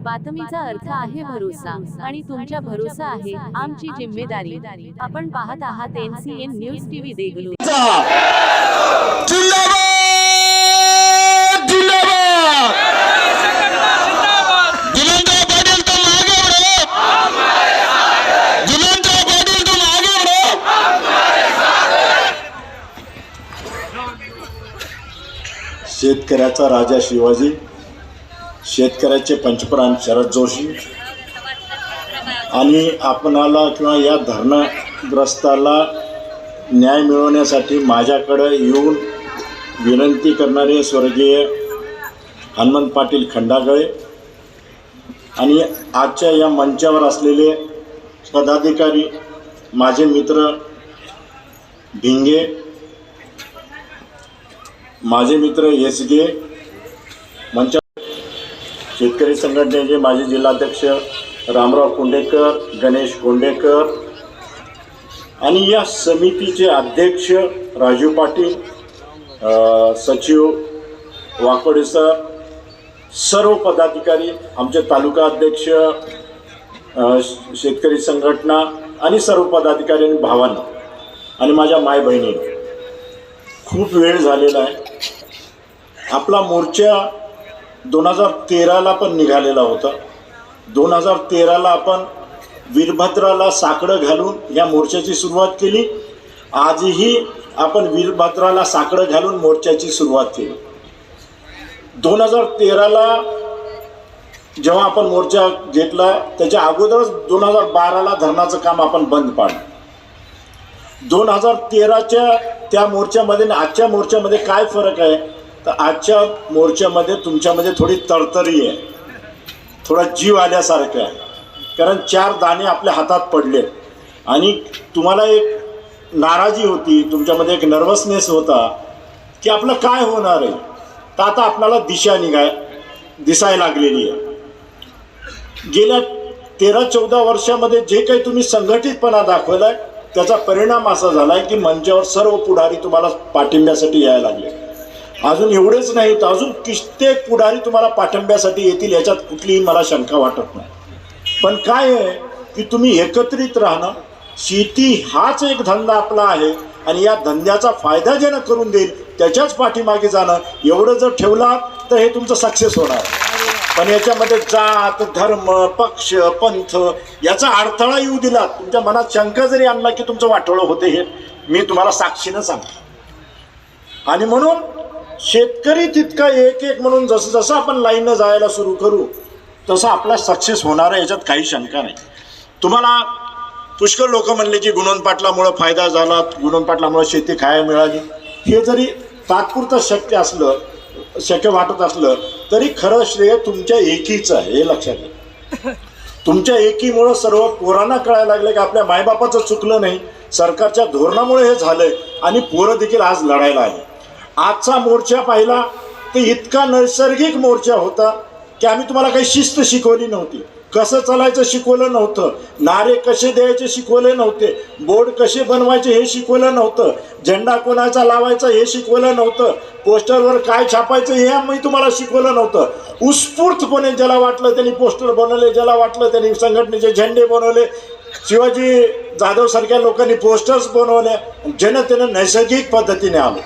बातमीचा अर्थ आहे भरोसा आणि तुमच्या भरोसा आहे आमची जिम्मेदारी आपण पाहत आहात एनसीएन न्यूज टीव्ही देगलूर जिंदाबाद जिंदाबाद जिलंता पाटील तुम आगे बढ़ो जिलंता पाटील तुम आगे बढ़ो शेतकऱ्याचा राजा शिवाजी शेतकऱ्याचे पंचप्राण शरद जोशी. आणि आपणाला किंवा या धरणग्रस्ताला न्याय मिळवण्यासाठी माझ्याकडे येऊन विनंती करणारे स्वर्गीय हनुमंत पाटील खंडागळे आणि आजच्या या मंचावर असलेले पदाधिकारी माझे मित्र भिंगे माझे मित्र येसगे मंचा शेतकरी संघटनेचे माजी जिल्हाध्यक्ष रामराव कोंडेकर गणेश कोंडेकर आणि या समितीचे अध्यक्ष राजू पाटील सचिव वाकोडे सर सर्व पदाधिकारी आमचे तालुका अध्यक्ष शेतकरी संघटना आणि सर्व पदाधिकारी आणि भावांना आणि माझ्या माय बहिणी खूप वेळ झालेला आहे. आपला मोर्चा दोन हजार तेराला पण निघालेला होता. दोन हजार तेराला आपण वीरभद्राला साकडं घालून या मोर्चाची सुरुवात केली. आजही आपण वीरभद्राला साकडं घालून मोर्चाची सुरुवात केली. दोन हजार तेराला जेव्हा आपण मोर्चा घेतला त्याच्या अगोदरच दोन हजार बाराला धरणाचं काम आपण बंद पाडलं. दोन हजार तेराच्या त्या मोर्चामध्ये आणि आजच्या मोर्चामध्ये काय फरक आहे? तर आजच्या मोर्चामध्ये तुमच्यामध्ये थोडी तरतरी आहे. थोडा जीव आल्यासारखं आहे. कारण चार दाणे आपल्या हातात पडले. आणि तुम्हाला एक नाराजी होती तुमच्यामध्ये एक नर्वसनेस होता की आपलं काय होणार आहे? तर आता आपल्याला दिशा निघाय दिसायला लागलेली आहे. गेल्या तेरा चौदा वर्षामध्ये जे काही तुम्ही संघटितपणा दाखवलाय त्याचा परिणाम असा झाला आहे की मंचावर सर्व पुढारी तुम्हाला पाठिंब्यासाठी यायला लागले. अजून एवढेच नाही तर अजून कित्येक पुढारी तुम्हाला पाठिंब्यासाठी येतील याच्यात कुठलीही मला शंका वाटत नाही. पण काय आहे की तुम्ही एकत्रित राहणं शेती हाच एक धंदा आपला आहे आणि या धंद्याचा फायदा ज्यानं करून देईल त्याच्याच पाठीमागे जाणं एवढं जर ठेवला तर हे तुमचं सक्सेस होणार. पण याच्यामध्ये जात धर्म पक्ष पंथ याचा अडथळा येऊ दिला तुमच्या मनात शंका जरी आणला की तुमचं वाटोळं होते हे मी तुम्हाला साक्षीनं सांगतो. आणि म्हणून शेतकरी तितका एक एक म्हणून जसं जसं आपण लाईननं जायला सुरू करू तसं आपला सक्सेस होणार आहे याच्यात काही शंका नाही. तुम्हाला पुष्कळ लोक म्हणले की गुणवंत पाटलामुळं फायदा झाला गुणवंत पाटलामुळं शेती खायला मिळाली. हे जरी तात्पुरतं शक्य असलं शक्य वाटत असलं तरी खरं श्रेय तुमच्या एकीचं आहे हे लक्षात घ्या. तुमच्या एकीमुळं सर्व पोरांना कळायला लागलं की आपल्या मायबापाचं चुकलं नाही. सरकारच्या धोरणामुळे हे झालंय आणि पोरं देखील आज लढायला आली. आजचा मोर्चा पाहिला तर इतका नैसर्गिक मोर्चा होता की आम्ही तुम्हाला काही शिस्त शिकवली नव्हती. कसं चालायचं शिकवलं नव्हतं नारे कसे द्यायचे शिकवले नव्हते बोर्ड कसे बनवायचे हे शिकवलं नव्हतं झेंडा कोणाचा लावायचा हे शिकवलं नव्हतं पोस्टरवर काय छापायचं हे आम्ही तुम्हाला शिकवलं नव्हतं. उत्स्फूर्तपणे ज्याला वाटलं त्यांनी पोस्टर बनवले ज्याला वाटलं त्यांनी संघटनेचे झेंडे बनवले शिवाजी जाधव सारख्या लोकांनी पोस्टर्स बनवले जनतेनं नैसर्गिक पद्धतीने आलं.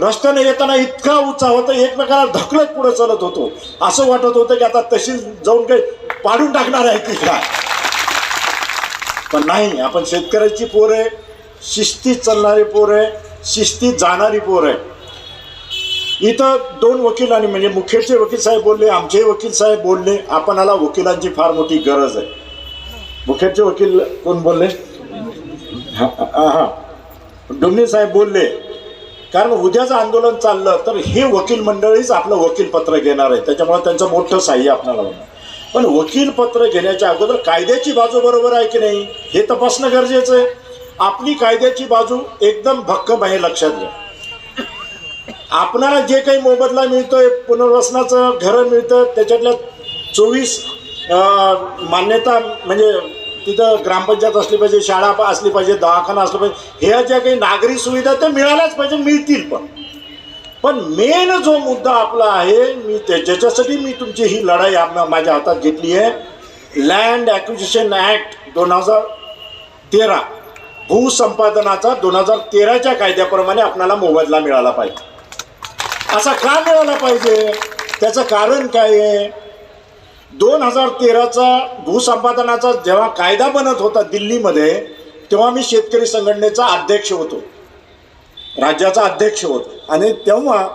रस्त्याने येताना इतका उत्साह होता एकमेकाला ढकलत पुढे चालत होतो. असं वाटत होतं की आता तशीच जाऊन काही पाडून टाकणार आहे की काय? पण नाही आपण शेतकऱ्याची पोर आहे शिस्तीत चालणारी पोर आहे शिस्तीत जाणारी पोर आहे. इथं दोन वकिलांनी म्हणजे मुखेडचे वकील साहेब बोलले आमचे वकील साहेब बोलले आपणाला वकिलांची फार मोठी गरज आहे. मुखेडचे वकील कोण बोलले? हा हा. डोंगरे साहेब बोलले कारण उद्याचं आंदोलन चाललं तर हे वकील मंडळीच आपलं वकीलपत्र घेणार आहे त्याच्यामुळे त्यांचं मोठं साह्य आपल्याला होणार. पण वकीलपत्र घेण्याच्या अगोदर कायद्याची बाजू बरोबर आहे की नाही हे तपासणं गरजेचं आहे. आपली कायद्याची बाजू एकदम भक्कम आहे लक्षात घ्या. आपणाला जे काही मोबदला मिळतोय पुनर्वसनाचं घरं मिळतं त्याच्यातल्या चोवीस मान्यता म्हणजे तिथं ग्रामपंचायत असली पाहिजे शाळा असली पाहिजे दवाखाना असला पाहिजे ह्या ज्या काही नागरी सुविधा त्या मिळाल्याच पाहिजे मिळतील पण. पण मेन जो मुद्दा आपला आहे मी त्याच्यासाठी मी तुमची ही लढाई आप- माझ्या हातात घेतली आहे लँड ॲक्विजिशन ॲक्ट दोन हजार तेरा भूसंपादनाचा दोन हजार तेराच्या कायद्याप्रमाणे आपल्याला मोबदला मिळाला पाहिजे. असा का मिळाला पाहिजे? त्याचं कारण काय आहे? दोन हजार तेराचा भूसंपादनाचा जेव्हा कायदा बनत होता दिल्लीमध्ये तेव्हा मी शेतकरी संघटनेचा अध्यक्ष होतो. राज्याचा अध्यक्ष होतो. आणि तेव्हा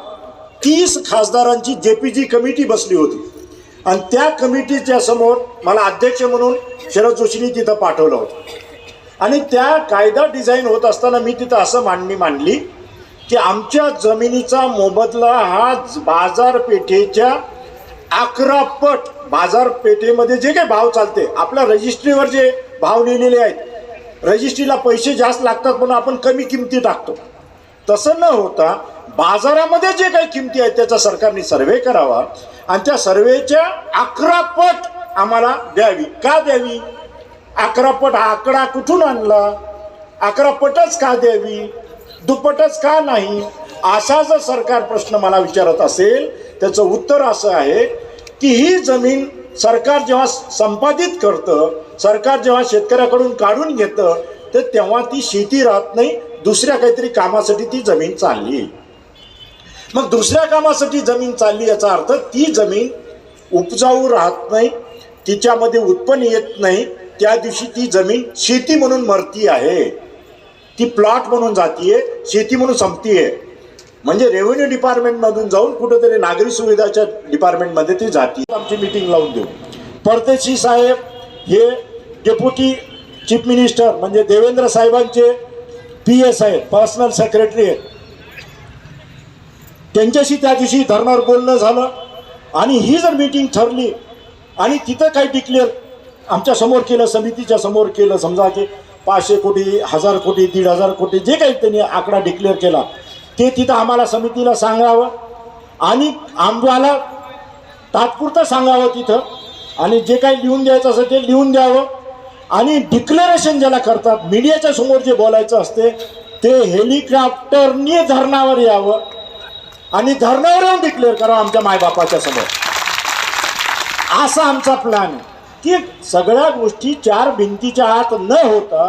तीस खासदारांची जे पी जी कमिटी बसली होती. आणि त्या कमिटीच्या समोर मला अध्यक्ष म्हणून शरद जोशींनी तिथं पाठवलं होतं. आणि त्या कायदा डिझाईन होत असताना मी तिथं असं मांडणी मांडली की आमच्या जमिनीचा मोबदला हा बाजारपेठेच्या अकरा पट बाजारपेठेमध्ये जे काही भाव चालते आपल्या रजिस्ट्रीवर जे भाव लिहिलेले आहेत रजिस्ट्रीला पैसे जास्त लागतात म्हणून आपण कमी किमती टाकतो. तसं न होता बाजारामध्ये जे काही किमती आहेत त्याचा सरकारने सर्वे करावा आणि त्या सर्वेच्या अकरा पट आम्हाला द्यावी. का द्यावी? अकरा पट हा आकडा कुठून आणला? अकरा पटच का द्यावी? दुप्पटच का नाही? असा जर सरकार प्रश्न मला विचारत असेल त्याचं उत्तर असं आहे की ही जमीन सरकार जेव्हा संपादित करतं सरकार जेव्हा शेतकऱ्याकडून काढून घेतं तर तेव्हा ती शेती राहत नाही दुसऱ्या काहीतरी कामासाठी ती जमीन चालली. मग दुसऱ्या कामासाठी जमीन चालली याचा अर्थ ती जमीन उपजाऊ राहत नाही तिच्यामध्ये उत्पन्न येत नाही त्या दिवशी ती जमीन शेती म्हणून मरती आहे ती प्लॉट म्हणून जातीये शेती म्हणून संपतीये. म्हणजे रेव्हेन्यू डिपार्टमेंटमधून जाऊन कुठेतरी नागरी सुविधाच्या डिपार्टमेंटमध्ये ती जाती. आमची मिटिंग लावून देऊ. परदेशी साहेब हे डेप्युटी चीफ मिनिस्टर म्हणजे देवेंद्र साहेबांचे पी एस आहेत पर्सनल सेक्रेटरी आहेत. त्यांच्याशी त्या दिवशी धरणावर बोलणं झालं आणि ही जर मीटिंग ठरली आणि तिथं काही डिक्लेअर आमच्यासमोर केलं समितीच्या समोर केलं समजा की पाचशे कोटी हजार कोटी दीड हजार कोटी जे काही त्यांनी आकडा डिक्लेअर केला ते तिथं आम्हाला समितीला सांगावं आणि आम्हाला तात्पुरतं सांगावं तिथं. आणि जे काही लिहून द्यायचं असेल ते लिहून द्यावं. आणि डिक्लेरेशन ज्याला करतात मीडियाच्या समोर जे बोलायचं असते ते हेलिकॉप्टरनी धरणावर यावं. आणि धरणावर येऊन डिक्लेअर करावं आमच्या मायबापाच्या समोर. असा आमचा प्लॅन की सगळ्या गोष्टी चार भिंतीच्या आत न होता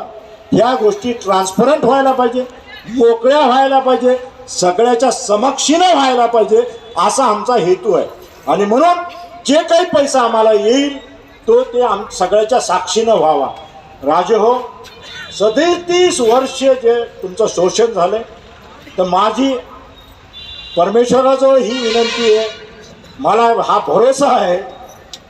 ह्या गोष्टी ट्रान्सपरंट व्हायला पाहिजे मोकळ्या व्हायला पाहिजे. सगळ्याच्या समक्षीनं व्हायला पाहिजे असा आमचा हेतू आहे. आणि म्हणून जे काही पैसा आम्हाला येईल तो ते आम सगळ्याच्या साक्षीनं व्हावा. राजे हो सदैतीस वर्ष जे तुमचं शोषण झालं तर माझी परमेश्वराजवळ ही विनंती आहे. मला हा भरोसा आहे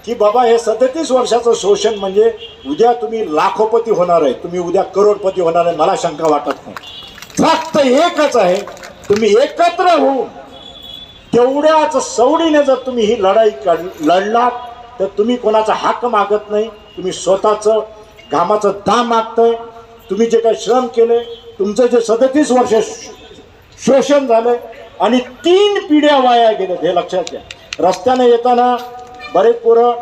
की बाबा हे सदतीस वर्षाचं शोषण म्हणजे उद्या तुम्ही लाखोपती होणार आहे तुम्ही उद्या करोडपती होणार आहे मला शंका वाटत नाही. फक्त एकच आहे तुम्ही एकत्र होऊन तेवढ्याच सवडीने जर तुम्ही ही लढाई लढलात तर तुम्ही कोणाचा हाक मागत नाही. तुम्ही स्वतःचं घामाचं दाम मागताय. तुम्ही जे काही श्रम केले तुमचं जे सदतीस वर्ष श- शोषण झालं आणि तीन पिढ्या वाया गेल्या हे लक्षात घ्या. रस्त्याने येताना बरेच पोरं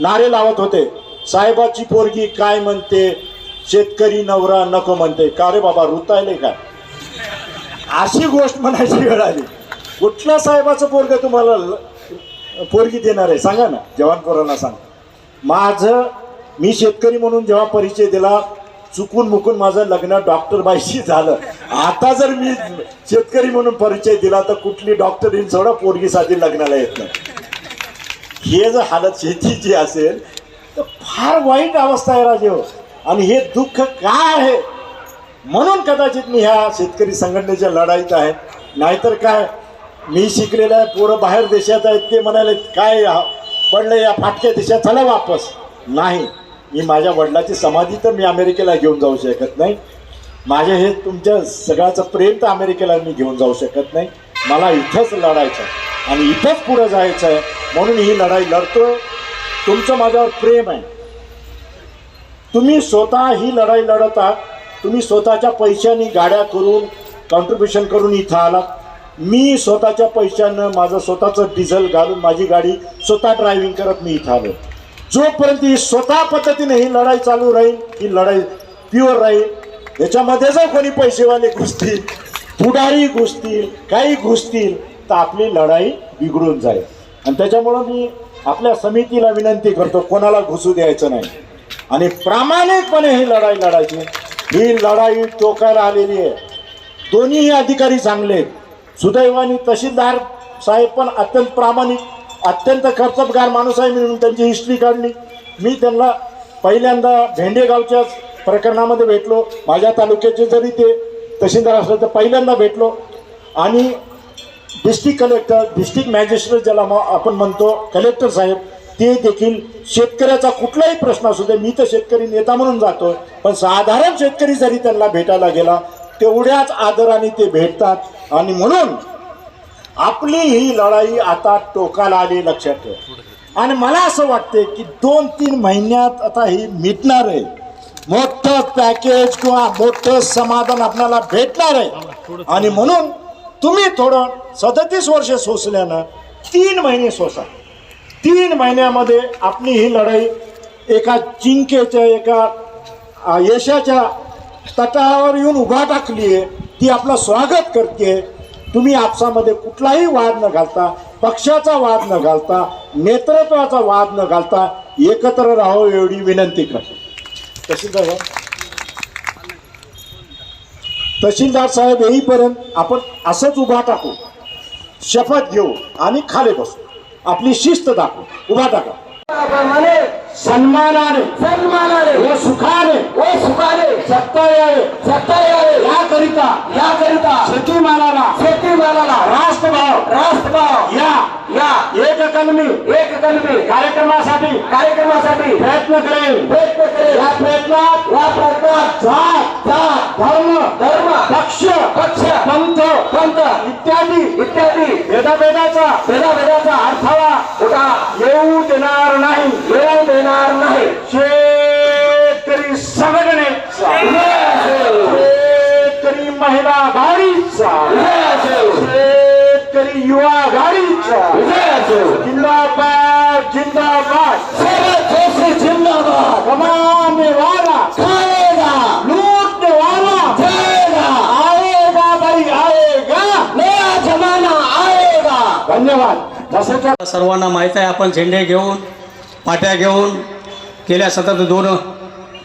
नारे लावत होते. साहेबाची पोरगी काय म्हणते? शेतकरी नवरा नको म्हणते. का रे बाबा रुतायले काय अशी गोष्ट म्हणायची वेळ आली. कुठल्या साहेबाचं पोरग तुम्हाला ल- पोरगी देणार आहे? सांगा ना जवान पोरांना सांगा. माझं मी शेतकरी म्हणून जेव्हा परिचय दिला चुकून मुकून माझं लग्न डॉक्टर बाईशी झालं. आता जर मी शेतकरी म्हणून परिचय दिला तर कुठली डॉक्टरीन सोडा पोरगीसाठी लग्नाला येत नाही. हे जर हालत शेतीची असेल तर फार वाईट अवस्था आहे राजे हो. आणि हे दुःख काय आहे? म्हणून कदाचित मी ह्या शेतकरी संघटनेच्या लढाईत आहे. नाहीतर काय मी शिकलेलं आहे पोरं बाहेर देशात आहेत ते म्हणाले काय पडलं या फाटक्या देशात चला वापस. नाही मी माझ्या वडिलाची समाधी तर मी अमेरिकेला घेऊन जाऊ शकत नाही. माझे हे तुमच्या सगळ्याचं प्रेम तर अमेरिकेला मी घेऊन जाऊ शकत नाही. मला इथंच लढायचं आहे आणि इथंच पुढं जायचं आहे. म्हणून ही लढाई लढतो. तुमचं माझ्यावर प्रेम आहे. तुम्ही स्वतः ही लढाई लढत. आहात तुम्ही स्वतःच्या पैशाने गाड्या करून कॉन्ट्रीब्युशन करून इथं आलात. मी स्वतःच्या पैशानं माझं स्वतःचं डिझेल घालून माझी गाडी स्वतः ड्रायव्हिंग करत मी इथं आलो जोपर्यंत ही स्वतः पद्धतीने ही लढाई चालू राहील ही लढाई प्युअर राहील याच्यामध्ये जर कोणी पैसेवाले घुसतील पुढारी घुसतील काही घुसतील तर आपली लढाई बिघडून जाईल. आणि त्याच्यामुळं मी आपल्या समितीला विनंती करतो कोणाला घुसू द्यायचं नाही. आणि प्रामाणिकपणे ही लढाई लढायची. ही लढाई टोकायला आलेली आहे. दोन्हीही अधिकारी चांगले आहेत. सुदैवाने तहसीलदार साहेब पण अत्यंत प्रामाणिक अत्यंत खर्चपगार माणूस आहे म्हणून त्यांची हिस्ट्री काढली. मी त्यांना पहिल्यांदा भेंडेगावच्याच प्रकरणामध्ये भेटलो. माझ्या तालुक्याचे जरी ते तहसीलदार असलं तर पहिल्यांदा भेटलो. आणि डिस्ट्रिक्ट कलेक्टर डिस्ट्रिक्ट मॅजिस्ट्रेट ज्याला आपण म्हणतो कलेक्टर साहेब ते देखील शेतकऱ्याचा कुठलाही प्रश्न असू दे मी तर शेतकरी नेता म्हणून जातो पण साधारण शेतकरी जरी त्यांना भेटायला गेला तेवढ्याच आदराने ते भेटतात. आणि म्हणून आपली ही लढाई आता टोकाला आली लक्षात ठेव. आणि मला असं वाटते की दोन तीन महिन्यात आता ही मिटणार आहे. मोठं पॅकेज किंवा मोठं समाधान आपल्याला भेटणार आहे. आणि म्हणून तुम्ही थोडं सदतीस वर्ष सोसल्यानं तीन महिने सोसा. तीन महिन्यामध्ये आपली ही लढाई एका जिंकेच्या एका यशाच्या तटावर येऊन उभा टाकली आहे. ती आपलं स्वागत करते. तुम्ही आपसामध्ये कुठलाही वाद न घालता पक्षाचा वाद न घालता नेतृत्वाचा वाद न घालता एकत्र राहो एवढी विनंती करते. तहसीलदार तहसीलदार साहेब येईपर्यंत आपण असंच उभा टाकू. शपथ घेऊ आणि खाली बसू. आपली शिस्त दाखव. उभा टाका. सन्मानाने सन्मानाने व सुखाने व सुखाने सत्ता यावे सत्ता यावे याकरिता याकरिता शेतीमालाला शेतीमालाला राष्ट्रभाव राष्ट्रभाव या या एक कलमी एक कलमी कार्यक्रमासाठी कार्यक्रमासाठी प्रयत्न करेल प्रयत्न करेल या प्रयत्नात या प्रयत्नात जात जात धर्म धर्म पक्ष पक्ष पंथ पंथ इत्यादी इत्यादी भेदाभेदाचा भेदाभेदाचा अडथळा उठा येऊ देणार नाही. येऊ देणार नाही. शेतकरी संघटनेचा शेतकरी महिला आघाडीचा शेतकरी युवा गाडीचा जिंदाबाद जिंदाबाद. जिंदाबाद वाला खाएगा लूटने वाला. जाएगा आएगा भाई आएगा नया जमाना आएगा. धन्यवाद. जसं सर्वांना माहीत आहे आपण झेंडे घेऊन पाट्या घेऊन गेल्या सतत दोन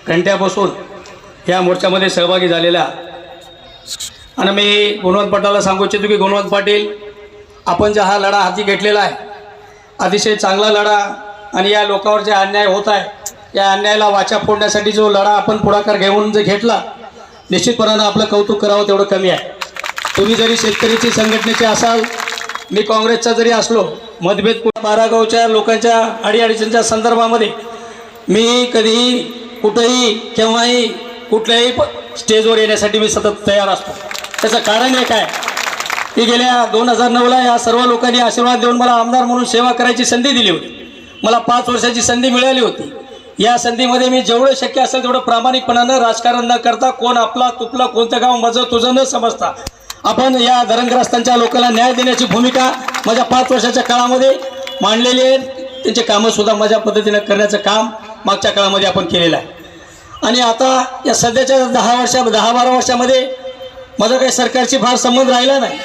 घंट्यापासून या मोर्चामध्ये सहभागी झालेल्या आणि मी गुणवंत पाटलाला सांगू इच्छितो की गुणवंत पाटील आपण ज्या हा लढा हाती घेतलेला आहे अतिशय चांगला लढा आणि या लोकांवर जे अन्याय होत आहे या अन्यायाला वाचा फोडण्यासाठी जो लढा आपण पुढाकार घेऊन जे घेतला निश्चितपणानं आपलं कौतुक करावं तेवढं कमी आहे. तुम्ही जरी शेतकरीची संघटनेचे असाल मी काँग्रेसचा जरी असलो मतभेद बारागावच्या लोकांच्या अडीअडचणीच्या संदर्भामध्ये मी कधीही कुठंही केव्हाही कुठल्याही प- स्टेजवर येण्यासाठी मी सतत तयार असतो. त्याचं कारण एक आहे की गेल्या दोन हजार नऊला या सर्व लोकांनी आशीर्वाद देऊन मला आमदार म्हणून सेवा करायची संधी दिली होती. मला पाच वर्षाची संधी मिळाली होती. या संधीमध्ये मी जेवढं शक्य असेल तेवढं प्रामाणिकपणानं राजकारण न करता कोण आपला तुपला कोणतं गाव माझं तुझं न समजता आपण या धरणग्रस्तांच्या लोकांना न्याय देण्याची भूमिका माझ्या पाच वर्षाच्या काळामध्ये मांडलेली आहे. त्यांचे कामंसुद्धा माझ्या पद्धतीनं करण्याचं काम मागच्या काळामध्ये आपण केलेलं आहे. आणि आता या सध्याच्या दहा वर्षा दहा बारा वर्षामध्ये माझा काही सरकारशी फार संबंध राहिला नाही.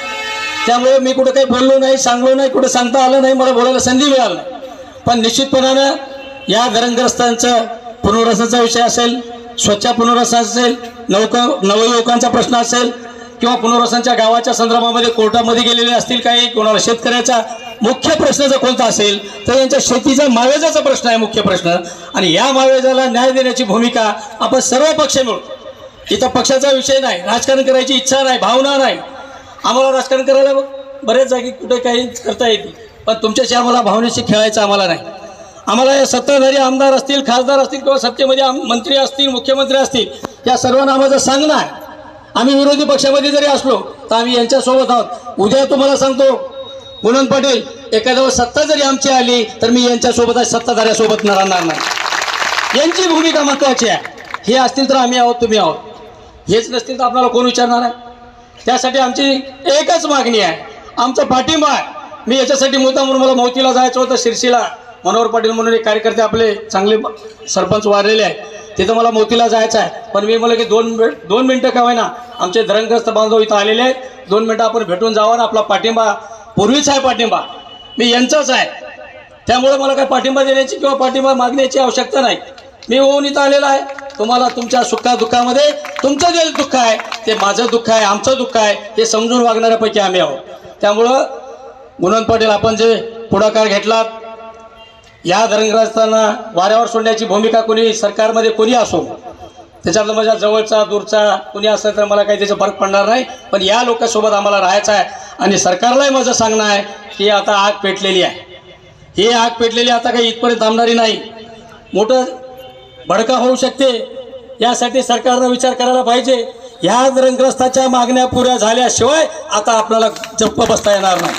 त्यामुळे मी कुठं काही बोललो नाही सांगलो नाही कुठं सांगता आलं नाही मला बोलायला संधी मिळाली नाही. पण निश्चितपणानं या धरणग्रस्तांचं पुनर्वसनाचा विषय असेल स्वच्छ पुनर्वसन असेल नवक नवयुवकांचा प्रश्न असेल किंवा पुनर्वसनच्या गावाच्या संदर्भामध्ये कोर्टामध्ये गेलेले असतील काही कोणाला शेतकऱ्याचा मुख्य प्रश्न जर कोणता असेल तर यांच्या शेतीचा मावेजाचा प्रश्न आहे मुख्य प्रश्न. आणि या मावेजाला न्याय देण्याची भूमिका आपण सर्व पक्ष मिळून इथं पक्षाचा विषय नाही राजकारण करायची इच्छा नाही भावना नाही. आम्हाला राजकारण करायला बघ. बरेच जागी कुठे काही करता येते पण तुमच्याशी आम्हाला भावनेशी खेळायचं आम्हाला नाही. आम्हाला या सत्ताधारी आमदार असतील खासदार असतील किंवा सत्तेमध्ये आम- मंत्री असतील मुख्यमंत्री असतील या सर्वांना आम्हाला सांगणं आहे आम्ही विरोधी पक्षामध्ये जरी असलो तर आम्ही यांच्यासोबत आहोत. उद्या तुम्हाला सांगतो गुणवंत पाटील एखाद्यावर सत्ता जरी आमची आली तर मी यांच्यासोबत आहे सत्ताधाऱ्यासोबत न राहणार नाही. यांची भूमिका महत्वाची आहे. हे असतील तर आम्ही आहोत तुम्ही आहोत. हेच नसतील तर आपल्याला कोण विचारणार आहे? त्यासाठी आमची एकच मागणी आहे. आमचा पाठिंबा आहे. मी याच्यासाठी मुद्दा म्हणून मला मोतीला जायचं होतं शिरशीला. मनोहर पाटील म्हणून एक कार्यकर्ते आपले चांगले सरपंच वाढलेले आहेत. तिथं मला मोतीला जायचं आहे. पण मी म्हणलं की दोन मिनिट दोन मिनटं का होईना आमचे धरणग्रस्त बांधव इथं आलेले आहेत. दोन मिनटं आपण भेटून जावं ना आपला पाठिंबा पूर्वीच आहे पाठिंबा. मी यांचाच आहे. त्यामुळे मला काय पाठिंबा देण्याची किंवा पाठिंबा मागण्याची आवश्यकता नाही. मी ओहून इथं आलेला आहे. तुम्हाला तुमच्या सुखा दुःखामध्ये तुमचं जे दुःख आहे ते माझं दुःख आहे आमचं दुःख आहे हे समजून वागणाऱ्यापैकी आम्ही आहोत. त्यामुळं गुणवंत पाटील आपण जे पुढाकार घेतलात या धरणग्रस्तांना वाऱ्यावर सोडण्याची भूमिका कोणी सरकारमध्ये कोणी असो त्याच्यातलं माझ्या जवळचा दूरचा कोणी असलं तर मला काही त्याचा फरक पडणार नाही. पण या लोकांसोबत आम्हाला राहायचं आहे आणि सरकारलाही माझं सांगणं आहे की आता आग पेटलेली आहे. ही आग पेटलेली आता काही इथपर्यंत थांबणारी नाही. मोठं भडका होऊ शकते. यासाठी सरकारनं विचार करायला पाहिजे. ह्या धरणग्रस्ताच्या मागण्या पुऱ्या झाल्याशिवाय आता आपल्याला जप्प बसता येणार नाही.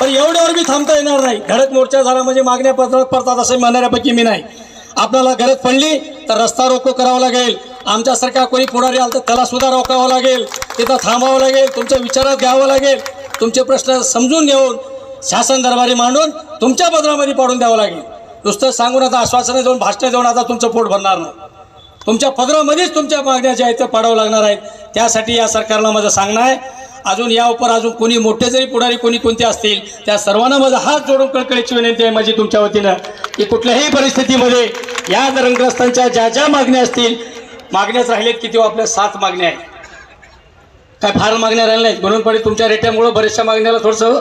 पण एवढ्यावर मी थांबता येणार नाही. धडक मोर्चा झाला म्हणजे मागण्या पत्रात पडतात असं म्हणणाऱ्यापैकी मी नाही. आपल्याला गरज पडली तर रस्ता रोको करावा लागेल. आमच्यासारखा कोणी पुढारी आला तर त्याला सुद्धा रोकावं लागेल. तिथं थांबावं लागेल. तुमच्या विचारात घ्यावं लागेल. तुमचे प्रश्न समजून घेऊन शासन दरबारी मांडून तुमच्या पदरामध्ये पाडून द्यावं लागेल. नुसतं सांगून आता आश्वासनं देऊन भाषणं देऊन आता तुमचं पोट भरणार नाही. तुमच्या पदरामध्येच तुमच्या मागण्या ज्या आहेत त्या पाडावं लागणार आहेत. त्यासाठी या सरकारला माझं सांगणं आहे. अजून या उपर अजून कोणी मोठे जरी पुढारी कोणी कोणते असतील त्या सर्वांना माझा हात जोडून कळकळीची विनंती आहे माझी तुमच्या वतीनं की कुठल्याही परिस्थितीमध्ये या धरणग्रस्तांच्या ज्या ज्या मागण्या असतील मागण्याच राहिलेत किती तेव्हा आपल्या सात मागण्या आहेत. काय फार मागण्या राहिल्या नाहीत. म्हणून पण तुमच्या रेट्यामुळं बऱ्याचशा मागण्याला थोडंसं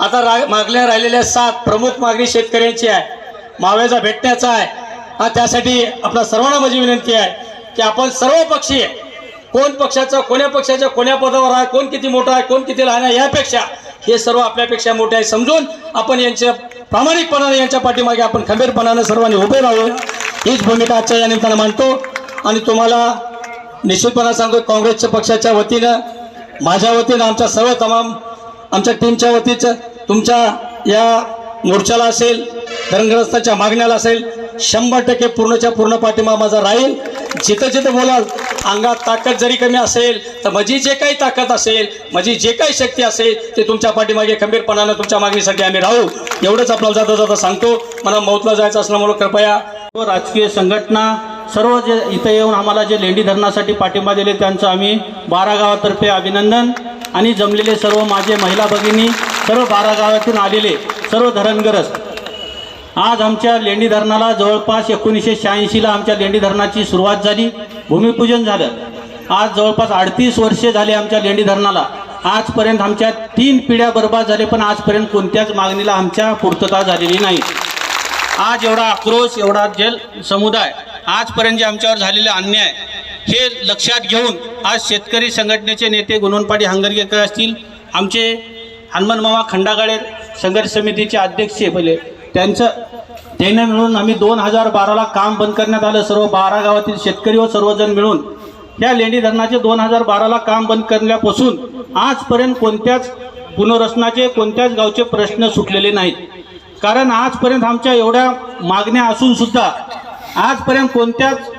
आता रा मागण्या राहिलेल्या सात प्रमुख मागणी शेतकऱ्यांची आहे. माव्याचा भेटण्याचा आहे. हा त्यासाठी आपल्या सर्वांना माझी विनंती आहे की आपण सर्व पक्षीय कोण पक्षाचं कोण्या पक्षाच्या कोण्या पदावर आहे कोण किती मोठा आहे कोण किती लहान आहे यापेक्षा हे सर्व आपल्यापेक्षा मोठे आहे. समजून आपण यांच्या प्रामाणिकपणाने यांच्या पाठीमागे आपण खंबीरपणाने सर्वांनी उभे राहू हीच भूमिका आजच्या या निमित्तानं मांडतो. आणि तुम्हाला निश्चितपणा सांगतो काँग्रेसच्या पक्षाच्या वतीनं माझ्या वतीनं आमच्या सर्व तमाम आमच्या टीमच्या वतीचं तुमच्या या मोर्चाला असेल धरणग्रस्ताच्या मागण्याला असेल शंभर टक्के पूर्णच्या पूर्ण पाठिंबा माझा राहील. जिथं जिथं बोलाल अंगात ताकद जरी कमी असेल तर माझी जे काही ताकद असेल माझी जे काही शक्ती असेल ते तुमच्या पाठीमागे खंबीरपणानं तुमच्या मागणीसाठी आम्ही राहू. एवढंच आपल्याला जाता जाता सांगतो. मला मौतला जायचं असल्यामुळे कृपया. व राजकीय संघटना सर्व जे इथं येऊन आम्हाला जे लेंडी धरणासाठी पाठिंबा दिले त्यांचं आम्ही बारा गावातर्फे अभिनंदन. आणि जमलेले सर्व माझे महिला भगिनी सर्व बारा गावातून आलेले सर्व धरणग्रस्त. आज आमच्या लेंडी धरणाला जवळपास एकोणीसशे शहाऐंशीला आमच्या लेंडी धरणाची सुरुवात झाली. भूमिपूजन झालं. आज जवळपास अडतीस वर्षे झाले आमच्या लेंडी धरणाला. आजपर्यंत आमच्या तीन पिढ्या बर्बाद झाले पण आजपर्यंत कोणत्याच मागणीला आमच्या पूर्तता झालेली नाही. आज एवढा आक्रोश एवढा जल समुदाय आजपर्यंत जे आमच्यावर झालेले अन्याय हे लक्षात घेऊन आज शेतकरी संघटनेचे नेते गुणवंतपाटी हंगरगेकर असतील आमचे हनुमान मामा खंडागाळे संघर्ष समितीचे अध्यक्ष पहिले त्यांचं त्यांना मिळून आम्ही दोन हजार बाराला काम बंद करण्यात आलं. सर्व बारा गावातील शेतकरी व सर्वजण मिळून या लेंडी धरणाचे दोन हजार बाराला काम बंद करण्यापासून आजपर्यंत कोणत्याच पुनर्रचनाचे कोणत्याच गावचे प्रश्न सुटलेले नाहीत. कारण आजपर्यंत आमच्या एवढ्या मागण्या असून सुद्धा आजपर्यंत कोणत्याच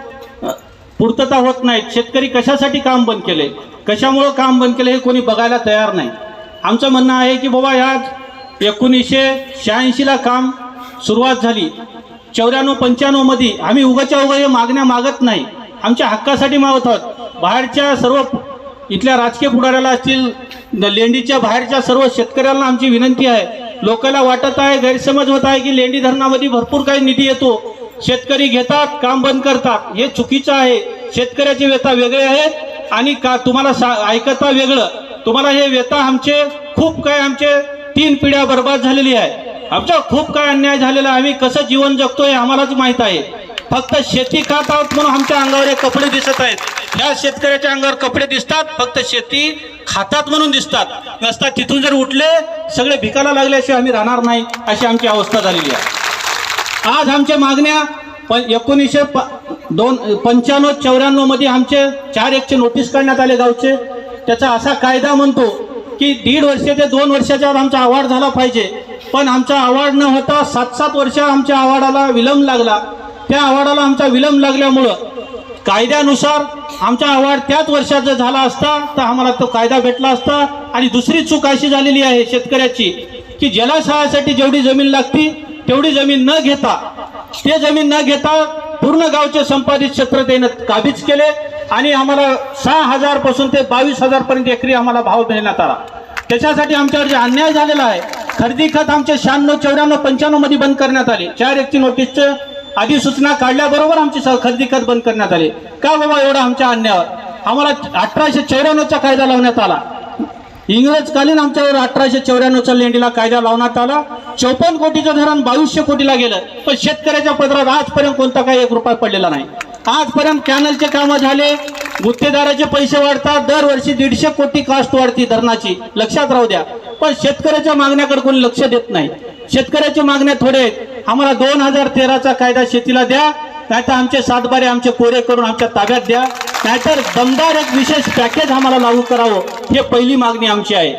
पूर्तता होत नाहीत. शेतकरी कशासाठी काम बंद केले? कशामुळं काम बंद केले हे कोणी बघायला तयार नाही. आमचं म्हणणं आहे की बाबा या एकोणीसशे शहाऐंशीला काम सुरुवात झाली. चौऱ्याण्णव पंच्याण्णवमध्ये आम्ही उगाच्या उगा हे मागण्या मागत नाही. आमच्या हक्कासाठी मागत आहोत. बाहेरच्या सर्व इथल्या राजकीय पुढाऱ्याला असतील लेंडीच्या बाहेरच्या सर्व शेतकऱ्यांना आमची विनंती आहे. लोकांना वाटत आहे गैरसमज होत आहे की लेंडी धरणामध्ये भरपूर काही निधी येतो. शेतकरी घेतात काम बंद करतात. हे चुकीचं आहे. शेतकऱ्याचे व्यथा वेगळे आहेत आणि का तुम्हाला सा ऐकता वेगळं. तुम्हाला हे व्यथा आमचे खूप काय आमचे तीन पिढ्या बर्बाद झालेली आहे. आमच्या खूप काय अन्याय झालेला आहे. आम्ही कसं जीवन जगतो हे आम्हालाच माहीत आहे. फक्त शेती खात आहोत म्हणून आमच्या अंगावर हे कपडे दिसत आहेत. ह्या शेतकऱ्याच्या अंगावर कपडे दिसतात फक्त शेती खातात म्हणून दिसतात. नसता तिथून जर उठले सगळे भिकाला लागल्याशिवाय आम्ही राहणार नाही अशी आमची अवस्था झालेली आहे. आज आमच्या मागण्या पण एकोणीसशे प दोन पंच्याण्णव चौऱ्याण्णवमध्ये आमचे चार एकचे नोटीस काढण्यात आले गावचे. त्याचा असा कायदा म्हणतो की दीड वर्ष ते दोन वर्षाच्या आत आमचा अवॉर्ड झाला पाहिजे. पण आमचा अवॉर्ड न होता सात सात वर्ष आमच्या अवॉर्डाला विलंब लागला. त्या अवॉर्डाला आमचा विलंब लागल्यामुळं कायद्यानुसार आमचा अवॉर्ड त्याच वर्षात जर झाला असता तर आम्हाला तो कायदा भेटला असता. आणि दुसरी चूक अशी झालेली आहे शेतकऱ्याची की जलाशयासाठी जेवढी जमीन लागती तेवढी जमीन न घेता ते जमीन न घेता पूर्ण गावचे संपादित क्षेत्र देण्यात काबीज केले आणि आम्हाला सहा हजारपासून ते बावीस हजार पर्यंत एकरी आम्हाला भाव देण्यात आला. त्याच्यासाठी आमच्यावर जे अन्याय झालेला आहे खरेदी खत आमचे शहाण्णव चौऱ्याण्णव पंच्याण्णवमध्ये बंद करण्यात आले. चार एकची नोटीसचं अधिसूचना काढल्याबरोबर आमची स- खरेदी खत बंद करण्यात आले. का बाबा एवढा आमच्या अन्यायावर? आम्हाला अठराशे चौऱ्याण्णवचा कायदा लावण्यात आला. इंग्रजकालीन आमच्यावर अठराशे चौऱ्याण्णवचा लेंडीला कायदा लावण्यात आला. चौपन्न कोटीचं धरण बावीसशे कोटीला गेलं. पण शेतकऱ्याच्या पदरात आजपर्यंत कोणता काही एक रुपया पडलेला नाही. आजपर्यंत कॅनलचे कामं झाले. गुत्तेदाराचे पैसे वाढतात. दरवर्षी दीडशे कोटी कास्ट वाढती धरणाची. लक्षात राहू द्या. पण शेतकऱ्याच्या मागण्याकडे कोणी लक्ष देत नाही. शेतकऱ्याच्या मागण्या थोडे आम्हाला दोन हजार तेराचा कायदा शेतीला द्या. नाहीतर आमचे सातबारे आमचे कोरे करून आमच्या ताब्यात द्या. नाहीतर दमदार एक विशेष पॅकेज आम्हाला लागू करावं. हे पहिली मागणी आमची आहे.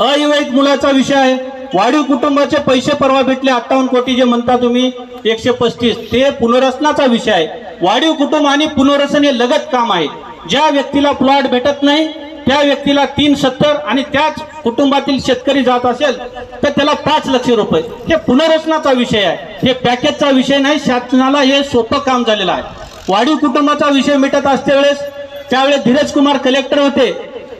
अविवाहित मुलाचा विषय आहे. वाढीव कुटुंबाचे पैसे परवा भेटले अठ्ठावन्न कोटी जे म्हणता तुम्ही एकशे पस्तीस. ते पुनर्रसनाचा विषय आहे. वाढीव कुटुंब आणि पुनर्वसन हे लगत काम आहे. ज्या व्यक्तीला प्लॉट भेटत नाही त्या व्यक्तीला तीन सत्तर आणि त्याच कुटुंबातील शेतकरी जात असेल तर त्याला पाच लक्ष रुपये. हे पुनर्वसनाचा विषय आहे. हे पॅकेजचा विषय नाही शासनाला हे सोपं काम झालेलं आहे. वाढीव कुटुंबाचा विषय मिटत असते वेळेस त्यावेळेस धीरज कुमार कलेक्टर होते.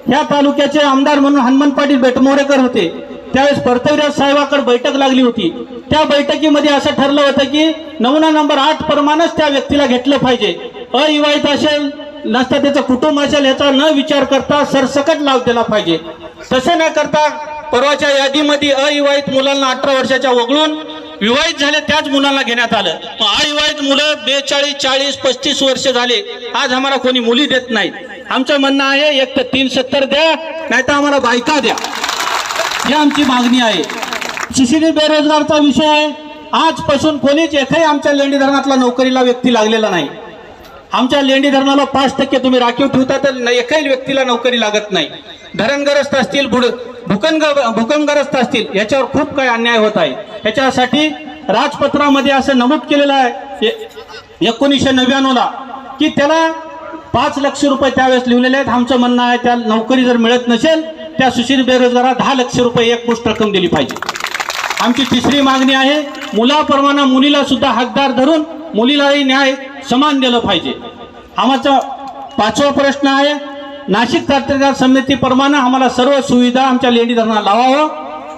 ह्या तालुक्याचे आमदार म्हणून हनुमान पाटील बेटमोरेकर होते. त्यावेळेस परतविराज साहेबाकडे बैठक लागली होती. त्या बैठकीमध्ये असं ठरलं होतं की नमुना नंबर आठ प्रमाणेच त्या व्यक्तीला घेतलं पाहिजे. अविवाहित असेल नसता त्याचं कुटुंब असेल याचा न विचार करता सरसकट लाभ दिला पाहिजे. तसं न करता परवाच्या यादीमध्ये अविवाहित मुलांना अठरा वर्षाच्या वगळून विवाहित झाले त्याच मुलांना घेण्यात आलं. मग अविवाहित मुलं बेचाळीस चाळीस पस्तीस वर्ष झाले. आज आम्हाला कोणी मुली देत नाहीत आमचं म्हणणं आहे एक तर तीन सत्तर द्या नाही तर आम्हाला बायका द्या. ही आमची मागणी आहे. सुशिक्षित बेरोजगारचा विषय आहे. आजपासून कोणीच एकही आमच्या लेंडी धरणातला नोकरीला व्यक्ती लागलेला नाही. आमच्या लेंडी धरणाला पाच टक्के तुम्ही राखीव ठेवता तर एकाही एकही व्यक्तीला नोकरी लागत नाही. धरणग्रस्त असतील बुड भूकंग भूकंपग्रस्त असतील याच्यावर खूप काही अन्याय होत आहे. याच्यासाठी राजपत्रामध्ये असं नमूद केलेलं आहे एकोणीसशे नव्याण्णवला की त्याला पाच लक्ष रुपये त्यावेळेस लिहिलेले आहेत. आमचं म्हणणं आहे त्या नोकरी जर मिळत नसेल त्या सुशील बेरोजगाराला दहा लक्ष रुपये एक पुष्ट रक्कम दिली पाहिजे. आमची तिसरी मागणी आहे मुलाप्रमाणे मुलीला सुद्धा हकदार धरून मुलीलाही न्याय समान दिलं पाहिजे. आमचा पाचवा प्रश्न आहे. नाशिक तांत्रिक समितीप्रमाणे आम्हाला सर्व सुविधा आमच्या लेंडी धरणाला लावावं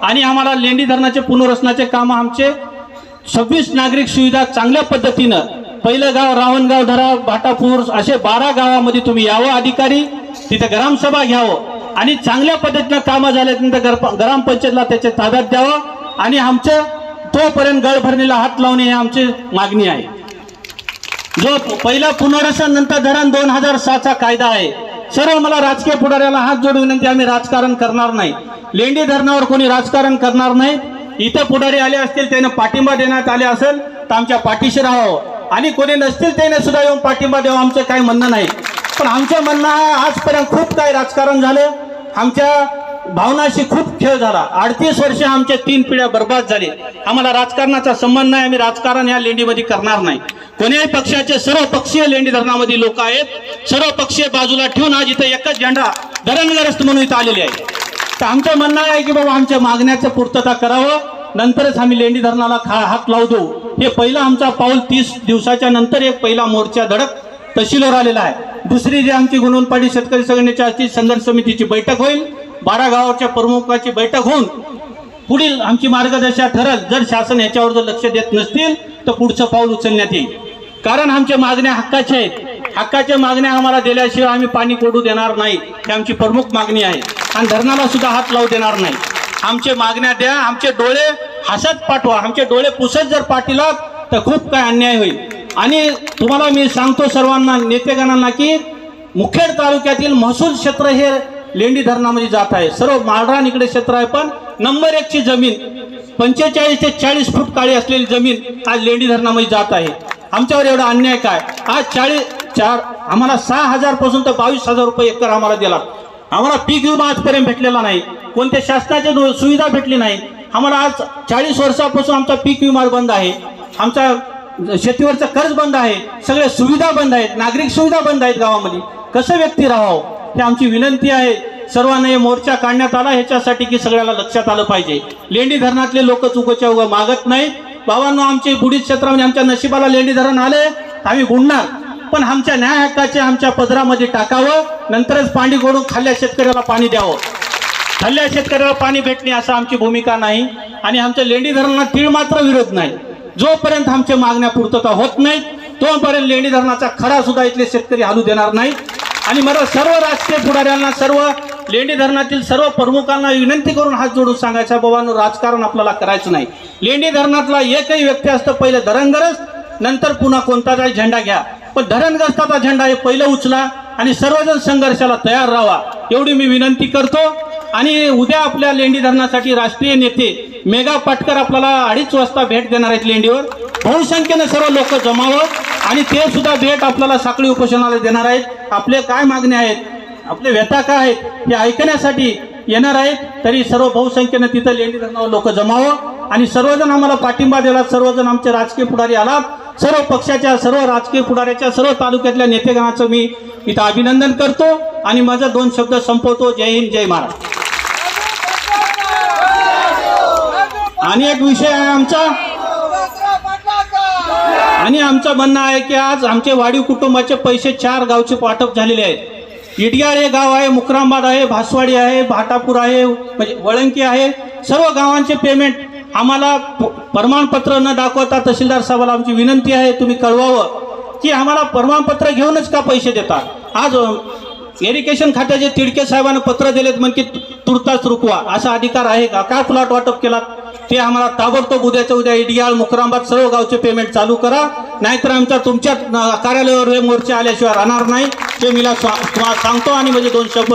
आणि आम्हाला लेंडी धरणाचे पुनर्रचनाचे काम आमचे सव्वीस नागरिक सुविधा चांगल्या पद्धतीनं पहिलं गाव रावणगाव धरा भाटापूर असे बारा गावामध्ये तुम्ही यावं अधिकारी. तिथे ग्रामसभा घ्यावं आणि चांगल्या पद्धतीनं कामं झाल्यानंतर ग्रामपंचायतला त्याच्या ताब्यात द्यावं आणि आमचं तोपर्यंत गळभरणीला हात लावणे ही आमची मागणी आहे. जो पहिला पुनर्वसन नंतर धरण दोन हजार सहाचा कायदा आहे. सर्व मला राजकीय पुढाऱ्याला हात जोडून विनंती आम्ही राजकारण करणार नाही. लेंडी धरणावर कोणी राजकारण करणार नाही. इथं पुढारी आले असतील त्यांना पाठिंबा देण्यात आले असेल तर आमच्या पाठीशी राहावं. आणि कोणी नसतील त्याने सुद्धा येऊन पाठिंबा द्यावा आमचं काही म्हणणं नाही. पण आमचं म्हणणं आजपर्यंत खूप काही राजकारण झालं. आमच्या भावनाशी खूप खेळ झाला. अडतीस वर्ष आमच्या तीन पिढ्या बर्बाद झाले. आम्हाला राजकारणाचा संबंध नाही आम्ही राजकारण या लेंडीमध्ये करणार नाही. कोणीही पक्षाचे सर्व पक्षीय लेंडी धरणामध्ये लोक आहेत. सर्व पक्षीय बाजूला ठेवून आज इथं एकच झेंडा धरणग्रस्त म्हणून इथं आलेले आहे. तर आमचं म्हणणं आहे की बाबा आमच्या मागण्याचं पूर्तता करावं. नंतरच आम्ही लेंडी धरणाला खा हात लावू देऊ हे पहिलं आमचा पाऊल तीस दिवसाच्या नंतर एक पहिला मोर्चा धडक तहसीलवर आलेला आहे. दुसरी जी आमची गुणवंतपाडी शेतकरी संघटनेच्या संघर्ष समितीची बैठक होईल. बारा गावाच्या प्रमुखाची बैठक होऊन पुढील आमची मार्गदर्शा ठरल. जर शासन याच्यावर जर लक्ष देत नसतील तर पुढचं पाऊल उचलण्यात येईल. कारण आमच्या मागण्या हक्काच्या आहेत. हक्काच्या मागण्या आम्हाला दिल्याशिवाय आम्ही पाणी कोडू देणार नाही. ही आमची प्रमुख मागणी आहे. आणि धरणाला सुद्धा हात लावू देणार नाही. आमचे मागण्या द्या आमचे डोळे हसत पाठवा. आमचे डोळे पुसत जर पाठीला तर खूप काय अन्याय होईल. आणि तुम्हाला मी सांगतो सर्वांना नेतेगणांना की मुखेड तालुक्यातील महसूल क्षेत्र हे लेंडी धरणामध्ये जात आहे. सर्व माळरान इकडे क्षेत्र आहे पण नंबर एकची जमीन पंचेचाळीस ते चाळीस फूट काळी असलेली जमीन आज लेंडी धरणामध्ये जात आहे. आमच्यावर एवढा अन्याय काय? आज चाळीस चार आम्हाला सहा हजारपासून तर बावीस हजार रुपये एकर आम्हाला दिला. आम्हाला पीक विमा आजपर्यंत भेटलेला नाही. कोणत्या शासनाच्या सुविधा भेटली नाही. आम्हाला आज चाळीस वर्षापासून आमचा पीक विमा बंद आहे. आमचा शेतीवरचं कर्ज बंद आहे. सगळ्या सुविधा बंद आहेत. नागरिक सुविधा बंद आहेत गावामध्ये. कसं व्यक्ती राहावं? ते आमची विनंती आहे सर्वांना हे मोर्चा काढण्यात आला ह्याच्यासाठी की सगळ्याला लक्षात आलं पाहिजे. लेंडी धरणातले लोक चुकोच्या उगा मागत नाही. बाबांनो आमचे बुडीत क्षेत्रामध्ये म्हणजे आमच्या नशिबाला लेंडी धरण आले आम्ही गुंडणार पण आमच्या न्याय हक्काचे आमच्या पदरामध्ये टाकावं नंतरच पाणी गोडून खाल्ल्या शेतकऱ्याला पाणी द्यावं. खाल्ल्या शेतकऱ्याला पाणी भेटणे असं आमची भूमिका नाही आणि आमच्या लेंडी धरणाला तीळ मात्र विरोध नाही. जोपर्यंत आमच्या मागण्या पूर्तता होत नाही तोपर्यंत लेंडी धरणाचा खरा सुद्धा इथले शेतकरी हलू देणार नाही. आणि मला सर्व राजकीय पुढाऱ्यांना सर्व लेंडी धरणातील सर्व प्रमुखांना विनंती करून हात जोडून सांगायचा बाबांनो राजकारण आपल्याला करायचं नाही. लेंडी धरणातला एकही व्यक्ती असतं पहिलं धरणगरज नंतर पुन्हा कोणताही झेंडा घ्या. पण धरणग्रस्ताचा झेंडा हे पहिलं उचला आणि सर्वजण संघर्षाला तयार राहा. एवढी मी विनंती करतो. आणि उद्या आपल्या लेंडी धरणासाठी राष्ट्रीय नेते मेगा पाटकर आपल्याला अडीच वाजता भेट देणार आहेत लेंडीवर. बहुसंख्येनं सर्व लोक जमावं आणि ते सुद्धा भेट आपल्याला साखळी उपोषणाला देणार आहेत. आपले काय मागणे आहेत? आपले व्यथा काय आहेत? हे ऐकण्यासाठी येणार आहेत. तरी सर्व बहुसंख्येनं तिथं लेंडी धरणावर लोक जमावं आणि सर्वजण आम्हाला पाठिंबा दिला सर्वजण आमचे राजकीय पुढारी आलात. सर्व पक्षाच्या सर्व राजकीय पुढाऱ्याच्या सर्व तालुक्यातल्या नेतेगणाचं मी इथं अभिनंदन करतो आणि माझा दोन शब्द संपवतो. जय हिंद जय महाराज आणि एक विषय आहे आमचा. आणि आमचं म्हणणं आहे की आज आमचे वाढीव कुटुंबाचे पैसे चार गावचे वाटप झालेले आहेत. इडियाळ हे गाव आहे मुक्रामबाद आहे भासवाडी आहे भाटापूर आहे म्हणजे वळंकी आहे. सर्व गावांचे पेमेंट आम्हाला प- प्रमाणपत्र न दाखवता तहसीलदार साहेबाला आमची विनंती आहे तुम्ही कळवावं. की आम्हाला प्रमाणपत्र घेऊनच का पैसे देतात? आज इरिगेशन खात्याचे तिडके साहेबांना पत्र दिलेत म्हण की तुर्तास रुकवा असा अधिकार आहे का? काय प्लॉट वाटप केला ते आम्हाला ताबडतोब उद्याच्या उद्या इडियाळ मुक्रांबाद सर्व गावचे पेमेंट चालू करा. नाहीतर आमच्या तुमच्या कार्यालयावर हे मोर्चे आल्याशिवाय राहणार नाही. ते मी सांगतो आणि म्हणजे दोन शब्द